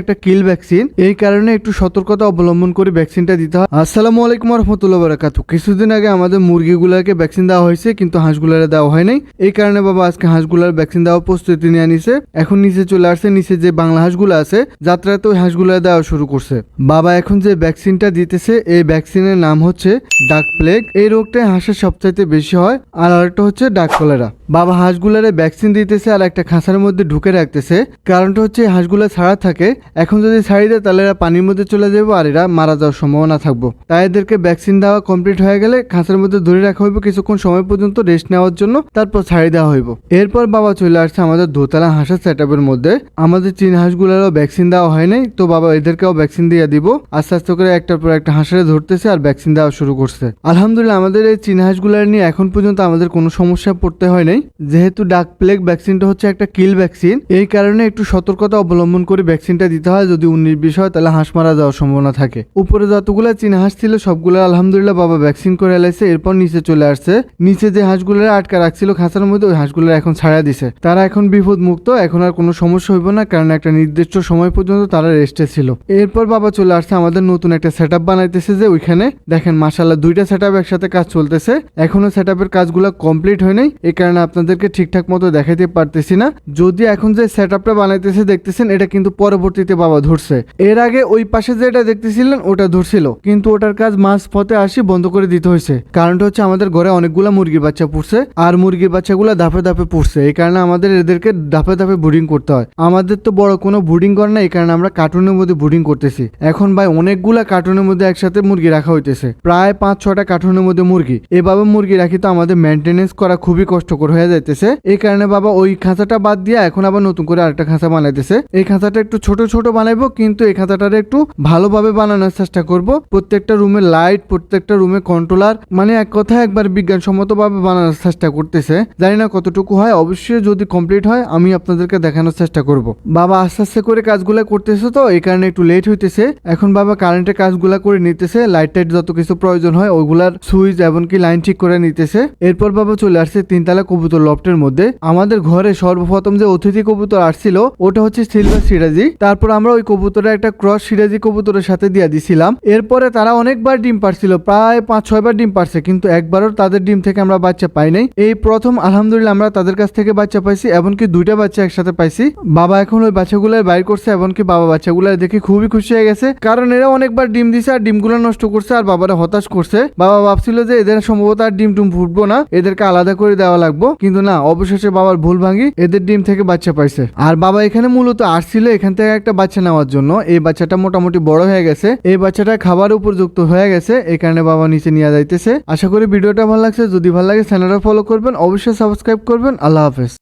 একটা কিল ভ্যাকসিন এই কারণে একটু সতর্কতা অবলম্বন করে ভ্যাকসিনটা দিতে হয়। আসসালামু আলাইকুম রহমতুল্লাহ বারাকাতু কিছুদিন আগে আমাদের মুরগিগুলোকে ভ্যাকসিন দেওয়া হয়েছে, কিন্তু হাঁসগুলারে দেওয়া হয় নাই। এই কারণে বাবা আজকে হাঁসগুলার ভ্যাকসিন দেওয়ার প্রস্তুতি নিয়ে নিছে। এখন নিচে চলে আসছে, নিচে যে বাংলা হাঁসগুলো আছে, যাত্রাতে ওই হাঁসগুলো দেওয়া শুরু করছে। বাবা এখন যে ভ্যাকসিনটা দিতেছে, এই ভ্যাকসিনের নাম হচ্ছে ডাক প্লেগ এই রোগটাই হাঁসের সবচাইতে বেশি হয়, আর আরেকটা হচ্ছে ডাক কলেরা বাবা হাঁসগুলারে ভ্যাকসিন দিতেছে আর একটা খাঁচার মধ্যে ঢুকে রাখতেছে। কারণটা হচ্ছে হাঁসগুলো ছাড়া থাকে এখন যদি ছাড়ি দেয়, তাহলে এরা পানির মধ্যে চলে যাবে আর এরা মারা যাওয়ার সম্ভাবনা থাকব। তাই এদেরকে ভ্যাকসিন দেওয়া কমপ্লিট হয়ে গেলে খাঁচার মধ্যে ধরে রাখা হইব, কিছুক্ষণ সময় পর্যন্ত রেস্ট নেওয়ার জন্য, তারপর ছাড়ি দেওয়া হইব। এরপর বাবা চলে আসছে আমাদের দোতলা হাঁসের সেট মধ্যে। আমাদের চীন হাঁসগুলোরও ভ্যাকসিন দেওয়া হয় নাই, তো বাবা এদেরকেও ভ্যাকসিন দিয়ে দিব। আস্তে আস্তে করে একটার পর একটা হাঁসের ধরতেছে আর ভ্যাকসিন দেওয়া শুরু করছে। আলহামদুলিল্লাহ, আমাদের এই চীন হাঁসগুলার নিয়ে এখন পর্যন্ত আমাদের কোনো সমস্যা পড়তে হয় নাই। যেহেতু ডাক প্লেগ ভ্যাকসিনটা হচ্ছে একটা কিল ভ্যাকসিন এই কারণে একটু সতর্কতা অবলম্বন করে ভ্যাকসিনটা হয়, যদি উনিশ বিষ হয়, তাহলে হাঁস মারা যাওয়ার সম্ভাবনা থাকে। উপরে যতগুলো চীনা হাঁস ছিল, সবগুলো আলহামদুলিল্লাহ বাবা ভ্যাকসিন করে এলাইছে। এরপর নিচে চলে আসছে। নিচে যে হাঁসগুলো আটকা রাখছিল খাঁচার মধ্যে, ওই হাঁসগুলো এখন ছাড়া দিছে। তারা এখন বিপদ মুক্ত এখন আর কোনো সমস্যা হইব না, কারণ একটা নির্দিষ্ট সময় পর্যন্ত তারা রেস্টে ছিল। এরপর বাবা চলে আসছে, আমাদের নতুন একটা সেট বানাইতেছে যে ওইখানে। দেখেন মাসাল্লাহ দুইটা সেট একসাথে কাজ চলতেছে। এখনও সেট কাজগুলো কমপ্লিট হয় নাই এই কারণে আপনাদেরকে ঠিকঠাক মতো দেখাইতে পারতেছি না। যদি এখন যে সেট বানাইতেছে, দেখতেছেন, এটা কিন্তু পরবর্তীতে বাবা ধরছে। এর আগে ওই পাশে যেটা দেখতেছিলেন, ওটা ধরছিল। কিন্তু ওটার কাজ মাঝ পথে আসি বন্ধ করে দিতে হয়েছে। কারণটা হচ্ছে আমাদের ঘরে অনেকগুলা মুরগির বাচ্চা পুড়ছে, আর মুরগির বাচ্চাগুলো ধাপে ধাপে পুষছে এই কারণে আমাদের এদেরকে ধাপে ধাপে ব্রিডিং করতে হয়। আমাদের তো বড় কোনো ব্রিডিং করে না এই কারণে আমরা কার্টুনের মধ্যে ব্রিডিং করতেছি। এখন ভাই অনেকগুলা কার্টুনের মধ্যে একসাথে মুরগি রাখা হইতেছে। প্রায় পাঁচ, ছটা কার্টুনের মধ্যে মুরগি। এভাবে মুরগি রাখি তো আমাদের মেনটেনেন্স করা খুবই কষ্টকর হয়ে যাইতেছে। এই কারণে বাবা ওই খাঁচাটা বাদ দিয়ে এখন আবার নতুন করে আরেকটা খাঁচা বানাইতেছে। এই খাঁচাটা একটু ছোট ছোট বানাইবো, কিন্তু এই খাঁচাটার একটু ভালোভাবে বানানোর চেষ্টা করব। প্রত্যেকটা রুমে লাইট প্রত্যেকটা রুমে কন্ট্রোলার মানে এক কথায় একবার বিজ্ঞানসম্মত ভাবে বানানোর চেষ্টা করতেছে। জানি না কতটুকু হয়, অবশ্যই যদি কমপ্লিট হয়, আমি আপনাদেরকে দেখানোর চেষ্টা করব। বাবা আস্তে আস্তে করে কাজগুলা করতেছে তো, এই কারণে একটু লেট হইতেছে। এখন বাবা কারেন্টের কাজগুলা করে নিতেছে লাইট টাইট যত কিছু প্রয়োজন হয়, ওইগুলার সুইচ এমনকি লাইন ঠিক করে নিতেছে। এরপর বাবা চলে আসছে তিনতলা কবুতর লফটের মধ্যে। আমাদের ঘরে সর্বপ্রথম যে অতিথি কবুতর আসছিল, ওটা হচ্ছে সিলভার সিরাজি। তারপর আমরা ওই কবুতরের একটা ক্রস সিরাজি কবুতরের সাথে দিয়ে দিছিলাম। এরপরে তারা অনেকবার ডিম পারছিল, প্রায় পাঁচ, ছয়বার ডিম পারছে, কিন্তু একবারও তাদের ডিম থেকে আমরা বাচ্চা পাই নাই। এই প্রথম আলহামদুলিল্লাহ আমরা তাদের কাছ থেকে বাচ্চা পাইছি, এমনকি দুইটা বাচ্চা একসাথে পাইছি। বাবা এখন ওই বাচ্চাগুলো বাইর করছে, এমনকি বাবা বাচ্চাগুলো দেখে খুবই খুশি হয়ে গেছে। কারণ এরা অনেকবার ডিম দিছে আর ডিমগুলো নষ্ট করছে আর বাবারা হতাশ করছে। বাবা ভাবছিল যে এদের সম্ভবত আর ডিম টুম ফুটবো না, এদেরকে আলাদা করে দেওয়া লাগবো। কিন্তু না, অবশেষে বাবার ভুল ভাঙি এদের ডিম থেকে বাচ্চা পাইছে। আর বাবা এখানে মূলত আসছিল, এখান থেকে একটা বাচ্চা নেওয়ার জন্য, এই বাচ্চাটা মোটামুটি বড় হয়ে গেছে। এই বাচ্চাটা খাবার উপযুক্ত হয়ে গেছে, এই কারণে বাবা নিচে নিয়ে যাইতেছে। আশা করি ভিডিওটা ভালো লাগছে। যদি ভালো লাগে চ্যানেলটা ফলো করবেন। অবশ্যই সাবস্ক্রাইব করবেন। আল্লাহ হাফেজ।